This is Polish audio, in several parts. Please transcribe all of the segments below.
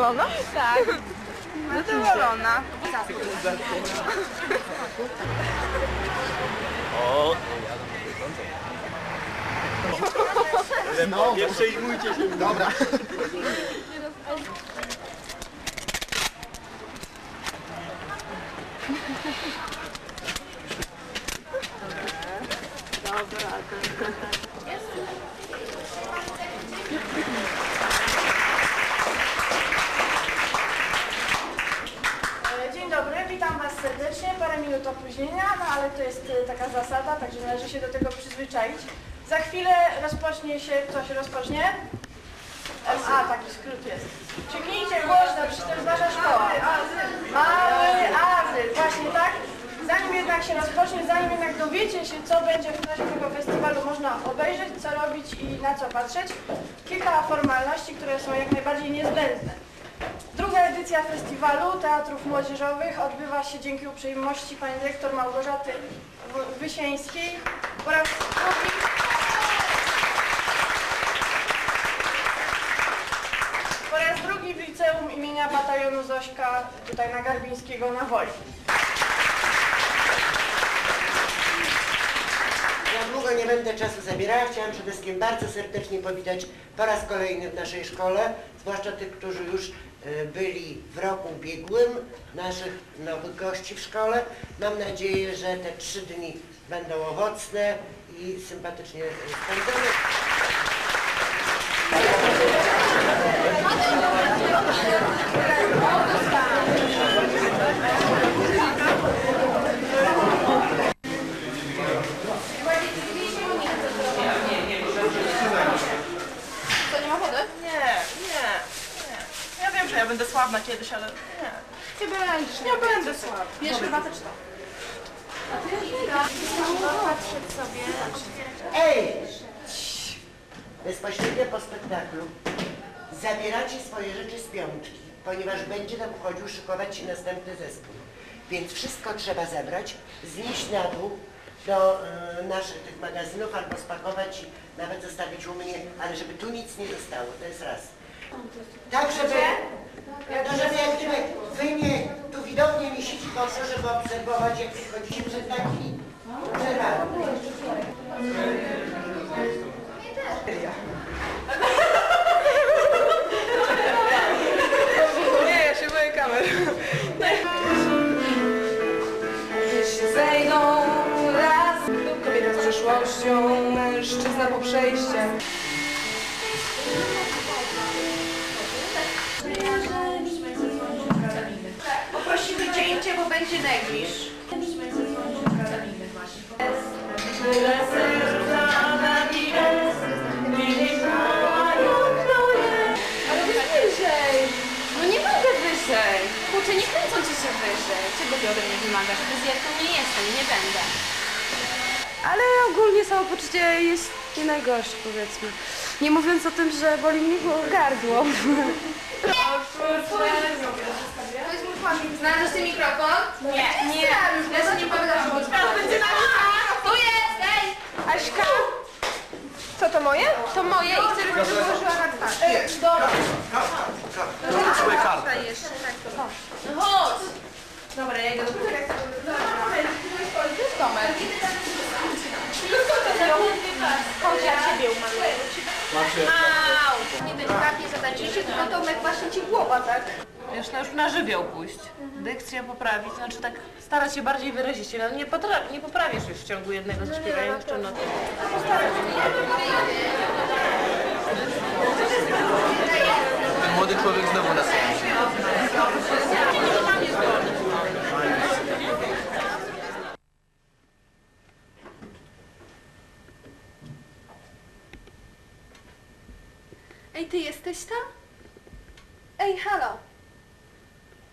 Zadowolona? Tak. Zadowolona. O! No, nie przejmujcie się. Dobra. E, Dzień dobry, witam Was serdecznie. Parę minut opóźnienia, no ale to jest e, taka zasada, także należy się do tego przyzwyczaić. Za chwilę rozpocznie się, co się rozpocznie? A, taki skrót jest. Krzyknijcie głośno, to jest Wasza szkoła. Mały azyl, właśnie tak. Zanim jednak się rozpocznie, zanim jednak dowiecie się, co będzie w czasie tego festiwalu można obejrzeć, co robić i na co patrzeć, kilka formalności, które są jak najbardziej niezbędne. Druga edycja festiwalu teatrów młodzieżowych odbywa się dzięki uprzejmości pani dyrektor Małgorzaty Wysieńskiej po raz drugi po raz drugi w liceum imienia batalionu Zośka tutaj na Garbińskiego na Woli. Ja długo nie będę czasu zabierała. Chciałam przede wszystkim bardzo serdecznie powitać po raz kolejny w naszej szkole, zwłaszcza tych, którzy już e, byli w roku ubiegłym, naszych nowych gości w szkole. Mam nadzieję, że te trzy dni będą owocne i sympatycznie spędzone. To nie ma wody? Nie, nie, nie. Ja wiem, że ja będę sławna kiedyś, ale nie. Nie będziesz. Nie będę sławna. Wiesz, chyba też to. Ej! Bezpośrednio po spektaklu zabieracie swoje rzeczy z piątki, ponieważ będzie tam wchodził szykować się następny zespół. Więc wszystko trzeba zabrać, znieść na dół do e, naszych tych magazynów albo spakować i nawet zostawić u mnie, ale żeby tu nic nie zostało, to jest raz. Tak, żeby, no, żeby jak gdyby wy nie tu widownie mieścić mocno, żeby obserwować, jak wy chodzicie przed. Przerwamy. Będzie negliż. Ale wyżej. No nie mogę wyżej. Kurczę, nie kręcą ci się wyżej. Czego ty ode mnie wymagasz? Fryzjerką nie jestem i nie będę. Ale ogólnie samopoczucie jest nie najgorsze, powiedzmy. Nie mówiąc o tym, że boli mnie gardło. Znalazłeś mikrofon? Nie. Nie. Ja się nie powiem, Tu jest, ej! Aśka, co to moje? To moje i chcę, żebyś położyła na twarz. Dobra. Złe karty. No chodź. Dobra, ja idę do Tomek. Chodź, ja ciebie umaluję. Macie. Au. Nie delikatnie zatańczycie, tylko Tomek właśnie ci głowa, tak? Wiesz, no już na żywioł pójść. Dykcję poprawić, znaczy tak starać się bardziej wyrazić się. No nie, potra- nie poprawisz już w ciągu jednego zaśpiewając no to Ten młody człowiek znowu nas Ej, ty jesteś tam? Ej, halo!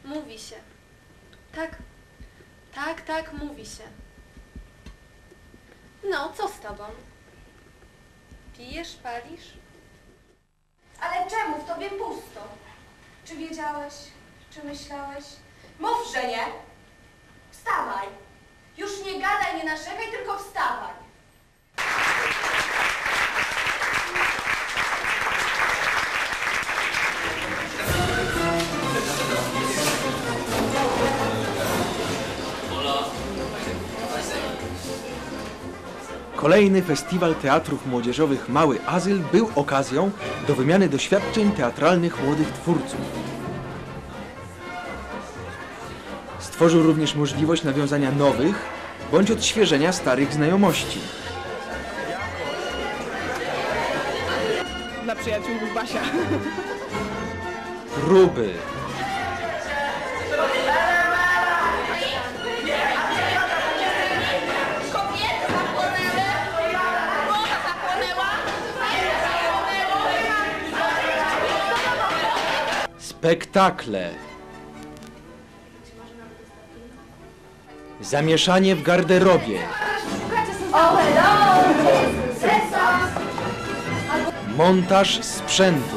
Mówi się. Tak, tak, tak, mówi się. No, co z tobą? Pijesz, palisz? Ale czemu w tobie pusto? Czy wiedziałeś? Czy myślałeś? Mów, że nie! Wstawaj! Już nie gadaj, nie narzekaj, tylko wstawaj! Kolejny festiwal teatrów młodzieżowych Mały Azyl był okazją do wymiany doświadczeń teatralnych młodych twórców. Stworzył również możliwość nawiązania nowych bądź odświeżenia starych znajomości. Dla przyjaciół Basia. Próby, spektakle, zamieszanie w garderobie, montaż sprzętu,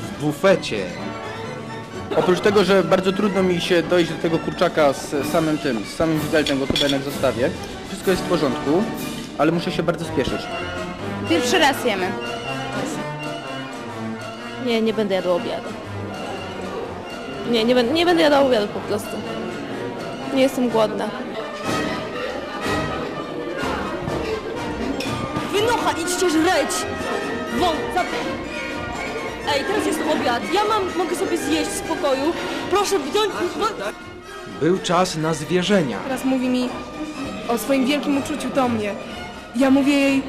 w bufecie, Oprócz tego, że bardzo trudno mi się dojść do tego kurczaka z samym tym, z samym widelcem, go chyba jednak zostawię. Wszystko jest w porządku, ale muszę się bardzo spieszyć. Pierwszy raz jemy. Nie, nie będę jadła obiadu. Nie, nie, będę, nie będę jadła obiadu po prostu. Nie jestem głodna. Wynocha, idźcie żreć! Za... Ej, teraz jest obiad. Ja mam, mogę sobie zjeść w spokoju. Proszę wziąć... był czas na zwierzenia. Teraz mówi mi o swoim wielkim uczuciu do mnie. Ja mówię jej,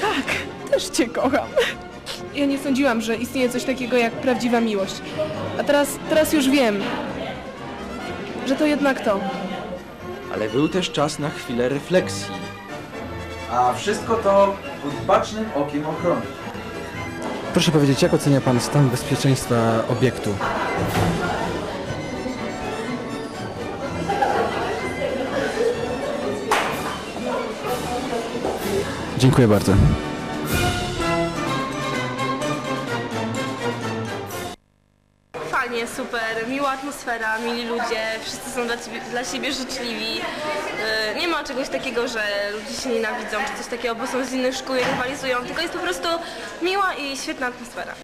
tak, też cię kocham. Ja nie sądziłam, że istnieje coś takiego jak prawdziwa miłość. A teraz, teraz już wiem, że to jednak to. Ale był też czas na chwilę refleksji. A wszystko to pod bacznym okiem ochrony. Proszę powiedzieć, jak ocenia Pan stan bezpieczeństwa obiektu? Dziękuję bardzo. Super, miła atmosfera, mili ludzie, wszyscy są dla, ciebie, dla siebie życzliwi. Yy, nie ma czegoś takiego, że ludzie się nienawidzą, czy coś takiego, bo są z innych szkół i rywalizują, tylko jest po prostu miła i świetna atmosfera.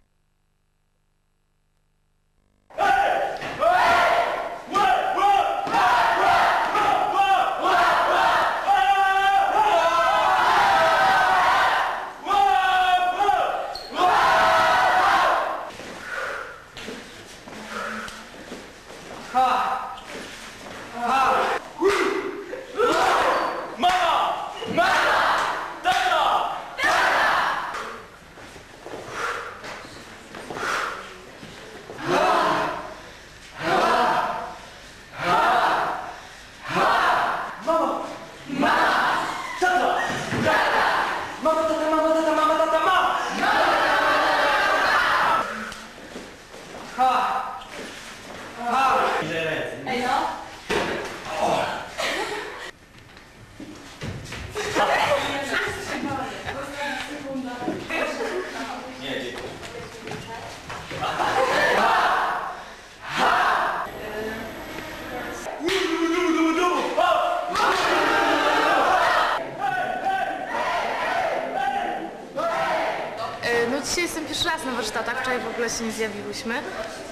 E, No dzisiaj jestem pierwszy raz na warsztatach, wczoraj w ogóle się nie zjawiłyśmy.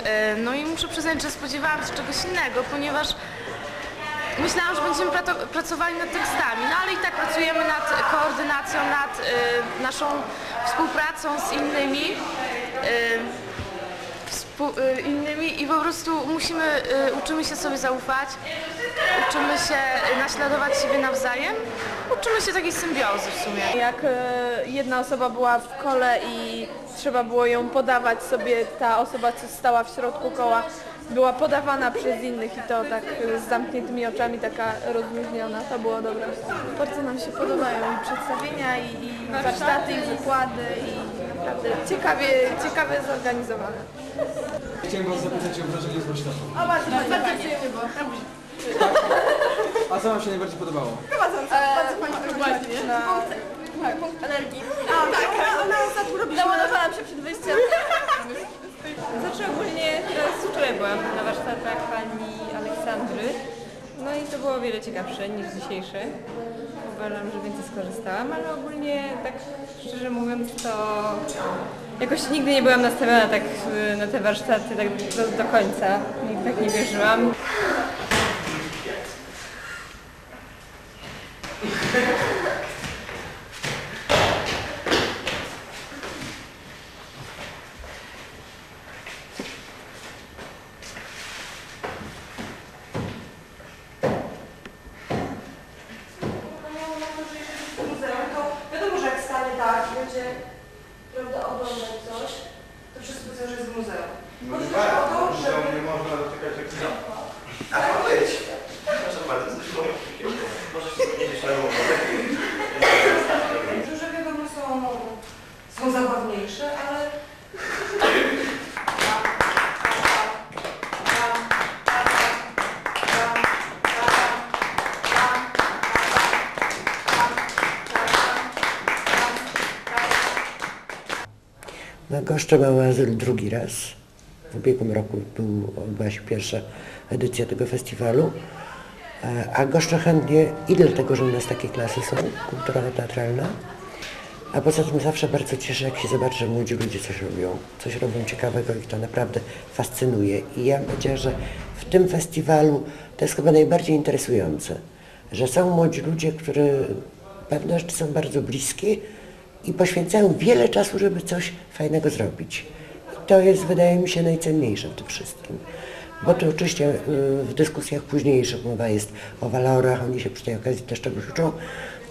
E, No i muszę przyznać, że spodziewałam się czegoś innego, ponieważ myślałam, że będziemy pracowali nad tekstami, no ale i tak pracujemy nad koordynacją, nad e, naszą współpracą z innymi. e, innymi i po prostu musimy, uczymy się sobie zaufać, uczymy się naśladować siebie nawzajem, uczymy się takiej symbiozy w sumie. Jak e, jedna osoba była w kole i trzeba było ją podawać sobie, ta osoba, co stała w środku koła, była podawana przez innych i to tak e, z zamkniętymi oczami, taka rozluźniona, to było dobre. Bardzo nam się podobają i przedstawienia, i, i warsztaty, i wykłady, i naprawdę ciekawie, ciekawie zorganizowane. Chciałem Was zapytać o wrażenie z warsztatu. O, bardzo, bardzo przyjemnie było. A co Wam się najbardziej podobało? Bardzo fajnie właśnie. Tak, punkt energii. A, tak, ona ostatnio robi Załadowałam się przed wyjściem. Znaczy ogólnie teraz wczoraj byłam na warsztatach pani Aleksandry. No i to było o wiele ciekawsze niż dzisiejsze. Uważam, że więcej skorzystałam, ale ogólnie tak szczerze mówiąc to jakoś nigdy nie byłam nastawiona tak y, na te warsztaty tak do, do końca. Nigdy tak nie wierzyłam. Wiadomo, że jak stanie tak, będzie prawda, oglądać coś, to wszyscy powiedzą, że jest w muzeum. Chodzi też o to, żeby... nie można dotykać jak A powiedz, proszę bardzo, coś może się zmienić na Duże wiadomo są, są zabawniejsze, ale... Miał azyl drugi raz. W ubiegłym roku był, odbyła się pierwsza edycja tego festiwalu. E, A goszczę chętnie i dlatego, że u nas takie klasy są, kulturowo-teatralne, a poza tym zawsze bardzo cieszę, jak się zobaczy, że młodzi ludzie coś robią, coś robią ciekawego i to naprawdę fascynuje. I ja bym powiedziała, że w tym festiwalu to jest chyba najbardziej interesujące, że są młodzi ludzie, którzy pewne rzeczy są bardzo bliskie i poświęcają wiele czasu, żeby coś fajnego zrobić. I to jest, wydaje mi się, najcenniejsze w tym wszystkim. Bo to oczywiście y, w dyskusjach późniejszych mowa jest o walorach, oni się przy tej okazji też czegoś uczą.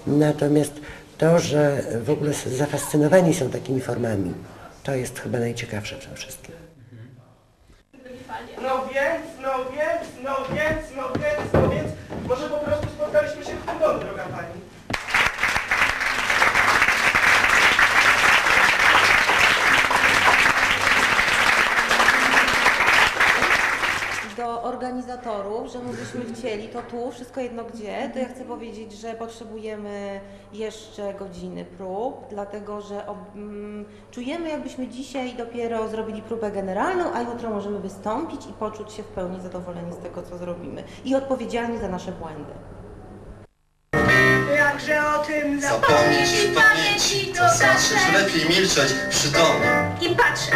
Natomiast to, że w ogóle zafascynowani są takimi formami, to jest chyba najciekawsze w tym wszystkim. Organizatorów, że my byśmy chcieli to tu, wszystko jedno gdzie, to ja chcę powiedzieć, że potrzebujemy jeszcze godziny prób, dlatego że ob, mm, czujemy jakbyśmy dzisiaj dopiero zrobili próbę generalną, a jutro możemy wystąpić i poczuć się w pełni zadowoleni z tego, co zrobimy i odpowiedzialni za nasze błędy. Jakże o tym Zapomnieć w pamięci, to znaczy lepiej milczeć przytomnie. I patrzeć.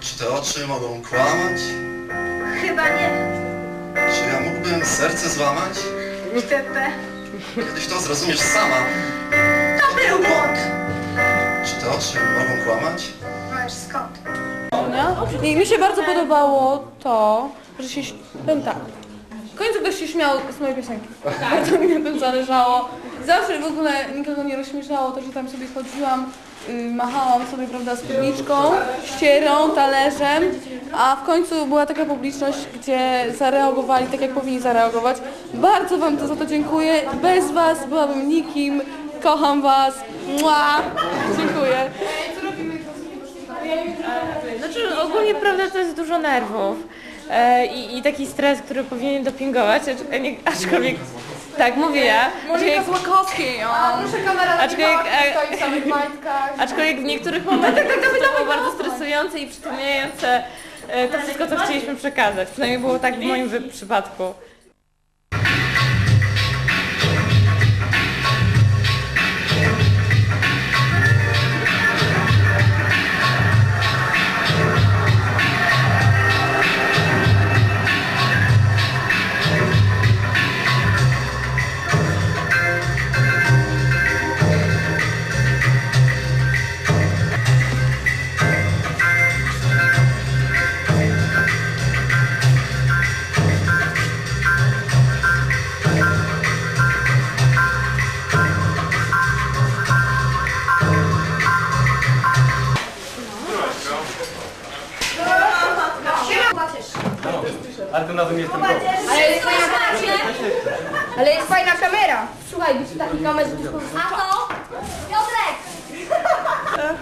Czy te oczy mogą kłamać? Chyba nie. Czy ja mógłbym serce złamać? Niestety. Kiedyś to zrozumiesz sama. To był błąd. Czy te oczy mogą kłamać? Ależ skąd? I mi się bardzo podobało to, że się... ś- Powiem tak. W końcu ktoś się śmiał z mojej piosenki. Bardzo mi na tym zależało. Zawsze w ogóle nikogo nie rozśmieszało to, że tam sobie chodziłam, machałam sobie, prawda, spódniczką, ścierą, talerzem, a w końcu była taka publiczność, gdzie zareagowali tak, jak powinni zareagować. Bardzo Wam to za to dziękuję. Bez Was byłabym nikim. Kocham Was. Mua! Dziękuję. Znaczy ogólnie prawda to jest dużo nerwów e, i, i taki stres, który powinien dopingować, aczkolwiek tak mówię ja. Monika aczkolwiek- Złakowskiej, o. Proszę kamera Aczkolwiek, e, stoi w samych majtkach. Aczkolwiek w niektórych momentach to było bardzo stresujące i przytłumiające e, to wszystko, co chcieliśmy przekazać. Przynajmniej było tak w moim wy- przypadku. Ale tym razem jestem Ale jest fajna Ale jest fajna kamera. Słuchaj, być taki kamerze A to? Piotrek!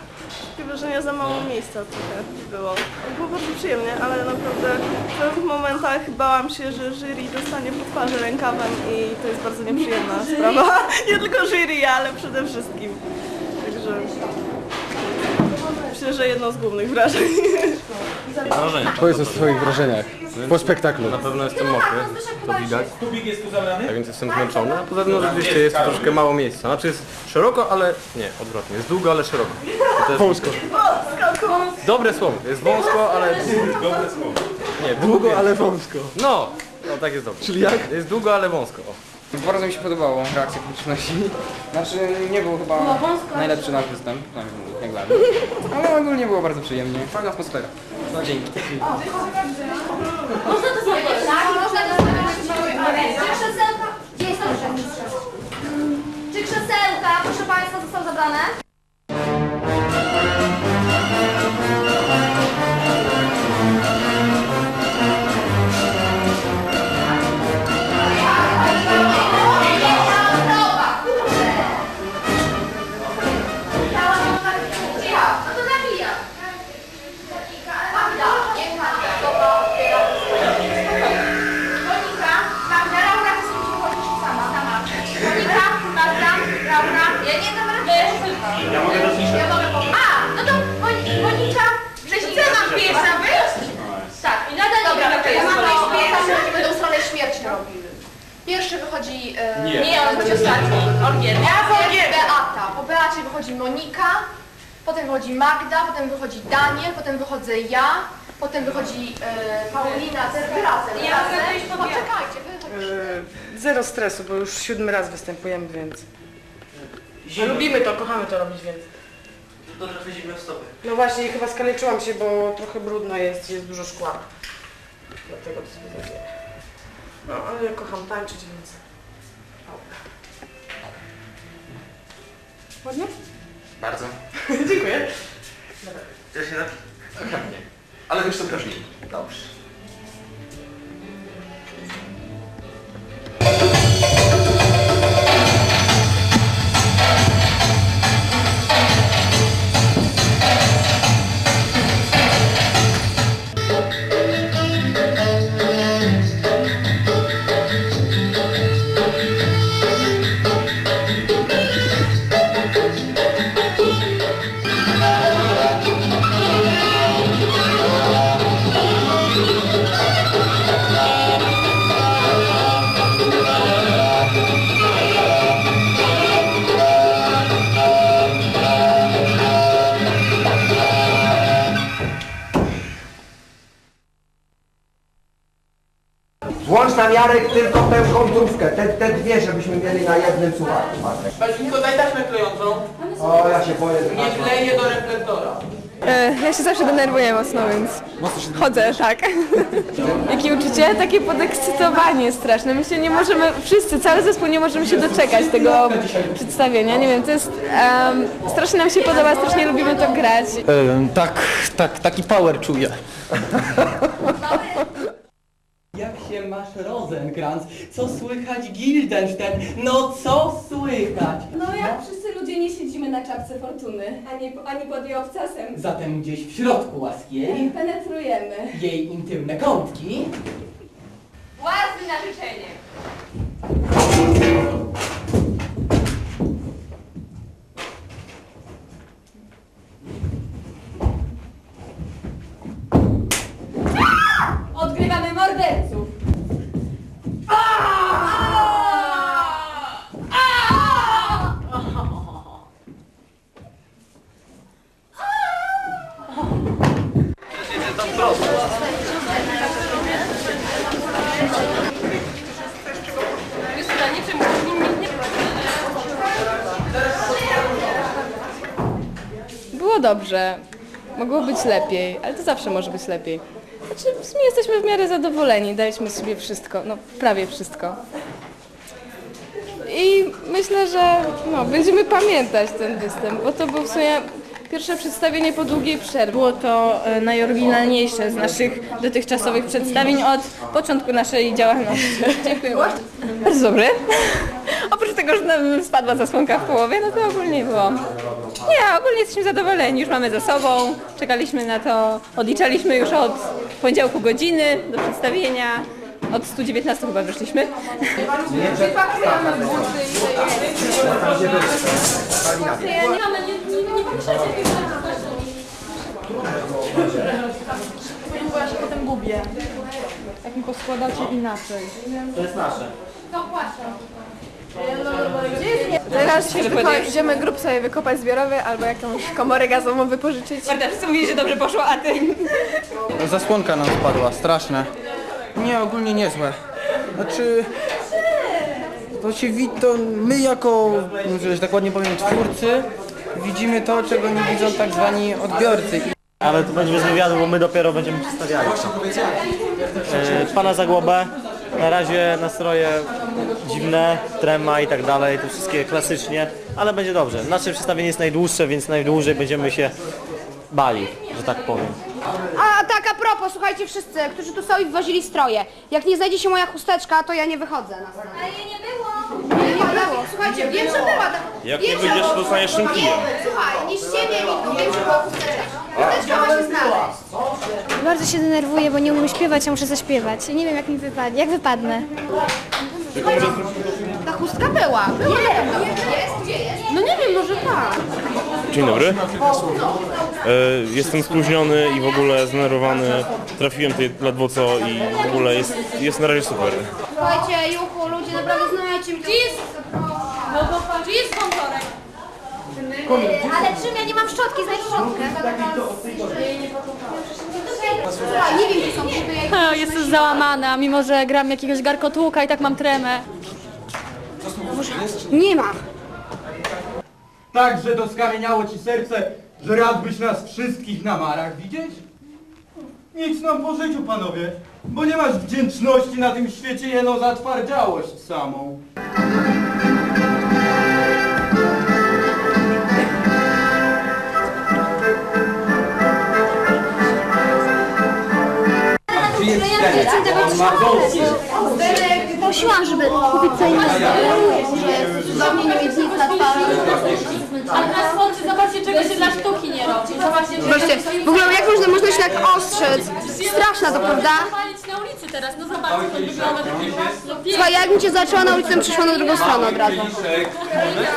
Takie wrażenie za mało miejsca trochę było. Było bardzo przyjemnie, ale naprawdę w pewnych momentach bałam się, że jury dostanie po twarzy rękawem i to jest bardzo nieprzyjemna sprawa. Nie tylko jury, ale przede wszystkim. Także myślę, że jedno z głównych wrażeń. Wrażenia. Powiedz o swoich wrażeniach po spektaklu. Na pewno jestem mokry, to widać. Tak więc jestem zmęczony, a poza tym no, rzeczywiście jest to troszkę mało miejsca. Znaczy jest szeroko, ale nie, odwrotnie. Jest długo, ale szeroko. To jest Wąsko. Dobre słowo. Jest wąsko, ale... Dobre słowo. Nie, Długo, ale wąsko. No, no tak jest dobrze. Czyli jak? Jest długo, ale wąsko. O. Bardzo mi się podobało reakcja publiczności. Znaczy nie był chyba najlepszy nasz występ, przynajmniej mnie. Ale ogólnie było bardzo przyjemnie. Fajna atmosfera. Dzięki. Można to zrobić, tak? Można to zrobić. Czy krzesełka... Gdzie jest to Czy krzesełka, proszę Państwa, zostały zabrane? Wychodzi... E, Nie. nie, on będzie ostatni. Olgierd. Ja Olgierd. Beata. Po Beacie wychodzi Monika, potem wychodzi Magda, potem wychodzi Daniel, potem wychodzę ja, potem wychodzi e, Paulina, razem. Ja razem. mogę wyjść po Poczekajcie, wy Yy, Zero stresu, bo już siódmy raz występujemy, więc... No, lubimy to, kochamy to robić, więc... To trochę zimne w stopy. No właśnie, chyba skaleczyłam się, bo trochę brudno jest, jest dużo szkła. Dlatego to sobie zrobię. No, ale ja kocham tańczyć, więc... Ładnie? Bardzo. Dziękuję. Chcesz się napić? Chętnie. Ale wiesz co prażniej. Dobrze. Jarek tylko tę kontrówkę, te, te dwie, żebyśmy mieli na jednym słuchawku. Paźmiko, daj taśmę klejącą. O, ja się boję. że Nie tak- kleję do reflektora. E, ja się zawsze denerwuję mocno, więc chodzę, tak. Jakie uczucie? Takie podekscytowanie straszne. My się nie możemy, wszyscy, cały zespół nie możemy się doczekać tego przedstawienia. Nie wiem, to jest, em, strasznie nam się podoba, strasznie lubimy to grać. tak, tak, taki power czuję. Rosenkrantz? Co słychać Gildenstein? No co słychać? No jak wszyscy ludzie nie siedzimy na czapce fortuny, ani, ani pod jej obcasem. Zatem gdzieś w środku łaskiej Penetrujemy. jej intymne kątki Łasy na życzenie. Dobrze, mogło być lepiej, ale to zawsze może być lepiej. Znaczy, w sumie jesteśmy w miarę zadowoleni, daliśmy sobie wszystko, no prawie wszystko. I myślę, że no, będziemy pamiętać ten występ, bo to był w sumie pierwsze przedstawienie po długiej przerwie. Było to e, najoryginalniejsze z naszych dotychczasowych przedstawień od początku naszej działalności. Dziękuję bardzo. Bardzo dobre. Oprócz tego, że nam spadła zasłonka w połowie, no to ogólnie było. Nie, ogólnie jesteśmy zadowoleni, już mamy za sobą. Czekaliśmy na to, odliczaliśmy już od poniedziałku godziny do przedstawienia. Od 119 chyba wyszliśmy. I Nie, nie mamy, nie, nie, nie poruszajcie Bo ja się potem gubię. Jak mi poskładacie inaczej. To jest nasze. To płaszcz. Teraz się idziemy grup sobie wykopać zbiorowy albo jakąś komorę gazową wypożyczyć. Marta, wszyscy mówili, że dobrze poszło, a ty? Zasłonka nam spadła, straszne. Nie, ogólnie niezłe. Znaczy, to się wi- to my jako, że tak ładnie powiem, twórcy widzimy to, czego nie widzą tak zwani odbiorcy. Ale to będzie bez wywiadu, bo my dopiero będziemy przedstawiali. E, Pana Zagłobę, na razie nastroje dziwne, trema i tak dalej, to wszystkie klasycznie, ale będzie dobrze. Nasze przedstawienie jest najdłuższe, więc najdłużej będziemy się bali, że tak powiem. A tak a propos, słuchajcie wszyscy, którzy tu są i wwozili stroje. Jak nie znajdzie się moja chusteczka, to ja nie wychodzę na scenę. Ale jej nie było. Nie, nie było. Słuchajcie, wiem, że była. tak- Jak wiem, nie że- wyjdziesz, to zostaniesz szynkijem. Słuchaj, nie ściemię mi tu, wiem, że była chusteczka. Bardzo się denerwuję, bo nie umiem śpiewać, a muszę zaśpiewać. Nie wiem jak mi wypadnie, jak wypadnę. Ta chustka była. Była na pewno. Jest? Gdzie jest? No nie wiem, może tak. Dzień dobry. E, jestem spóźniony i w ogóle zdenerwowany. Trafiłem tutaj ledwo co i w ogóle jest, jest na razie super. Słuchajcie, Juchu, ludzie, naprawdę znajcie mi Gdzie jest? Gdzie jest? Ale czym ja nie mam szczotki, znajdź szczotkę. Słuchaj, nie wiem, gdzie są buty, ja ich Ha, Jestem załamana, mimo że gram jakiegoś garkotłuka i tak mam tremę. Nie ma. Tak, że to skamieniało ci serce, że rad byś nas wszystkich na marach widzieć? Nic nam po życiu, panowie, bo nie masz wdzięczności na tym świecie jeno zatwardziałość samą. A gdzie jest Zenek? On ma dosyć. Prosiłam, żeby kupić co innego. Cudownie nie mieć nic na twarzy. Ale na słońcu zobaczcie, czego się dla sztuki nie robi. Zobaczcie, że- Zobaczcie, w ogóle jak można, można się tak ostrzec? Straszna to, prawda? Na ulicy teraz, no zobaczcie, to wygląda pięknie. Słuchaj, jakbym cię zaczęła na ulicy, to bym przyszła na drugą stronę od razu.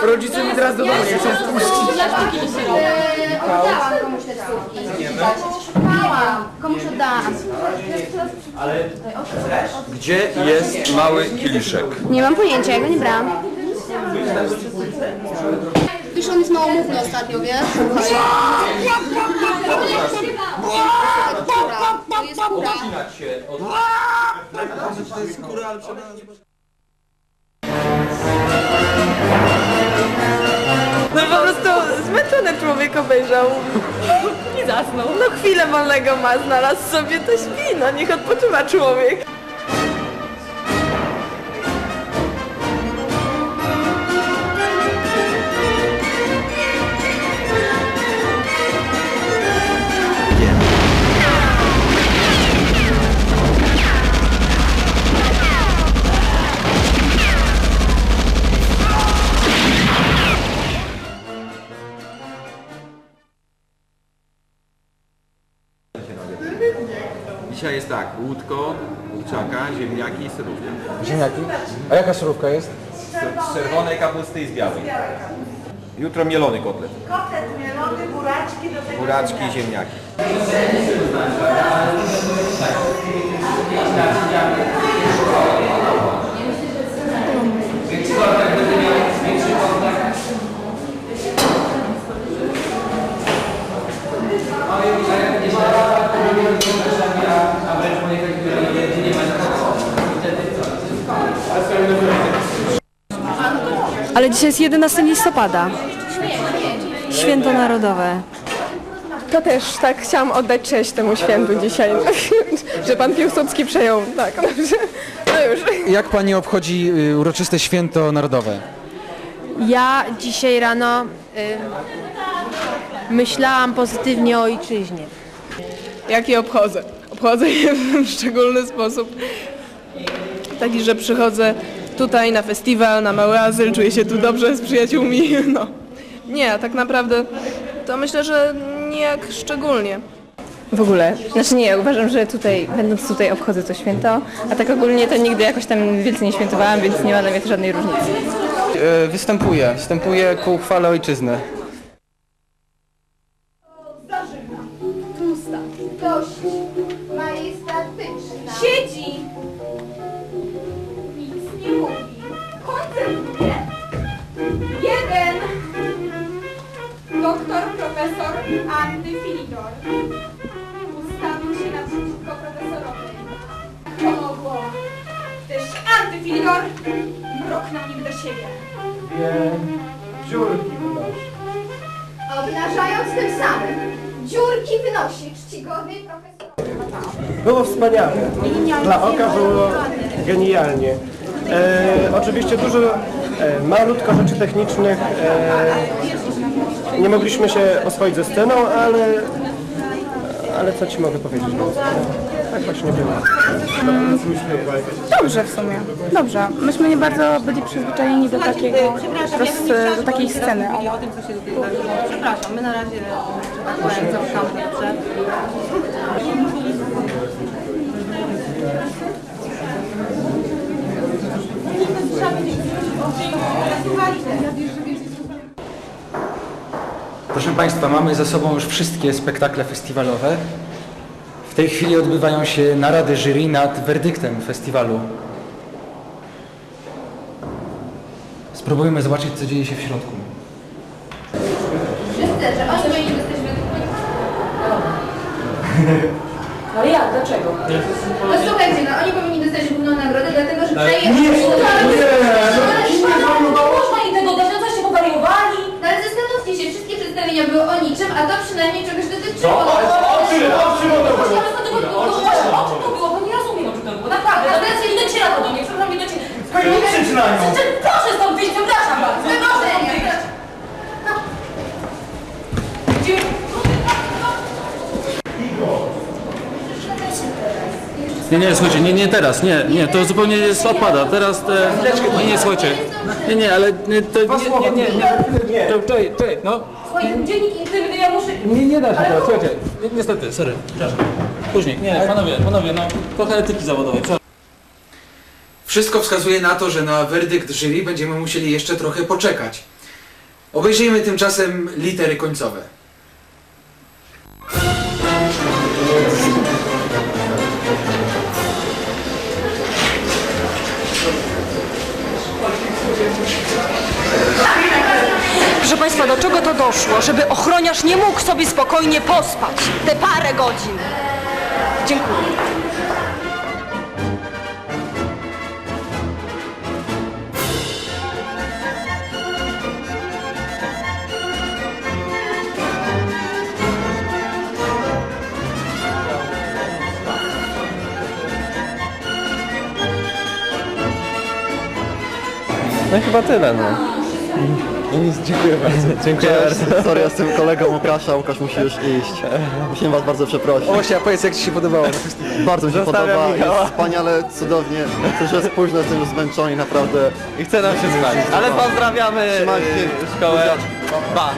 Rodzice mi teraz do domu nie chcą wpuścić. Dla sztuki się robi. Oddałam komuś te sztuki. Szukałam. Komuś oddałam. Gdzie jest mały kieliszek? Nie mam pojęcia, ja go nie brałam. Wiesz, on jest mało mówny ostatnio, wiesz? Kura. To jest kura. Zmęczony człowiek obejrzał. I zasnął. No chwilę wolnego ma, znalazł sobie, to śpi, no niech odpoczywa człowiek. Jest tak, łódko, kurczaka, ziemniaki i serówka. Ziemniaki? A jaka surówka jest? Z czerwonej kapusty i z białej. Jutro mielony kotlet. Kotlet mielony, buraczki do tego. Buraczki i ziemniaki. Ale dzisiaj jest 11 listopada. Święto Narodowe. To też tak chciałam oddać cześć temu świętu dzisiaj, że pan Piłsudski przejął, tak, dobrze. No już. Jak pani obchodzi y, uroczyste święto narodowe? Ja dzisiaj rano y, myślałam pozytywnie o ojczyźnie. Jak je obchodzę? Obchodzę je w szczególny sposób. Taki, że przychodzę tutaj na festiwal, na mały azyl, czuję się tu dobrze z przyjaciółmi. No. Nie, a tak naprawdę to myślę, że nijak szczególnie. W ogóle, znaczy nie, uważam, że tutaj, będąc tutaj obchodzę to święto, a tak ogólnie to nigdy jakoś tam wielce nie świętowałam, więc nie ma dla mnie to żadnej różnicy. E, Występuję, występuję ku uchwale ojczyzny. Anny Filidor. Ustawił się naprzeciwko profesorowi. Pomogło. Też Anty Filidor mroknął nim do siebie. Wiem, dziurki wynosi. Obnażając tym samym dziurki wynosi czcigodny profesor. Było wspaniale. Dla oka było genialnie. E, oczywiście dużo e, malutko rzeczy technicznych. E, nie mogliśmy się oswoić ze sceną, ale, ale co ci mogę powiedzieć? Tak właśnie było. Dobrze w sumie, dobrze. Myśmy nie bardzo byli przyzwyczajeni do takiego, roz, do takiej sceny. o tym, co się tutaj wydarzyło. Przepraszam, my na razie, dobrze. Proszę Państwa, mamy za sobą już wszystkie spektakle festiwalowe. W tej chwili odbywają się narady jury nad werdyktem festiwalu. Spróbujmy zobaczyć, co dzieje się w środku. Wszyscy, że oni powinni dostać według Ale jak, dlaczego? No słuchajcie, no oni powinni dostać główną nagrodę, dlatego że ale nie, nie, no, można im tego dać, no coś się powariowali. No ale zastanówcie się, wszystkie przedstawienia były o niczym, a to przynajmniej czegoś dotyczyło. No, ale o czym, o czym ono było? No o czym to było, bo nie rozumiem o czym to było, naprawdę. No teraz nie dociera to do mnie, przepraszam, nie dociera. Nie krzycz na nią. Proszę stąd wyjść, przepraszam bardzo. Wynoszenie. Nie, nie, słuchajcie, nie, nie teraz, nie, nie, to zupełnie jest odpada. Teraz te... Nie, nie, słuchajcie. Nie, nie, ale nie, to nie, nie, nie, nie. To, czekaj, czekaj, no. Słuchaj, dziennik intymny, ja muszę... Nie, nie da się teraz, słuchajcie. Ni- Niestety, sorry, przepraszam. Później, nie, panowie, panowie, no, trochę etyki zawodowej. Wszystko wskazuje na to, że na werdykt jury będziemy musieli jeszcze trochę poczekać. Obejrzyjmy tymczasem litery końcowe. Proszę Państwa, do czego to doszło? Żeby ochroniarz nie mógł sobie spokojnie pospać te parę godzin. Dziękuję. No i chyba tyle, no. Nic, dziękuję bardzo. Dziękuję bardzo. Sorry, ja z tym kolegą Łukasza, Łukasz musi już iść. Musimy was bardzo przeprosić. O właśnie, a powiedz jak Ci się podobało? Bardzo mi się Zostawiam podoba, Michała. jest wspaniale, cudownie. Też jest późno, jestem już zmęczony, naprawdę. I chce nam się spać. Ale pozdrawiamy Trzymajcie się. szkołę. Pa.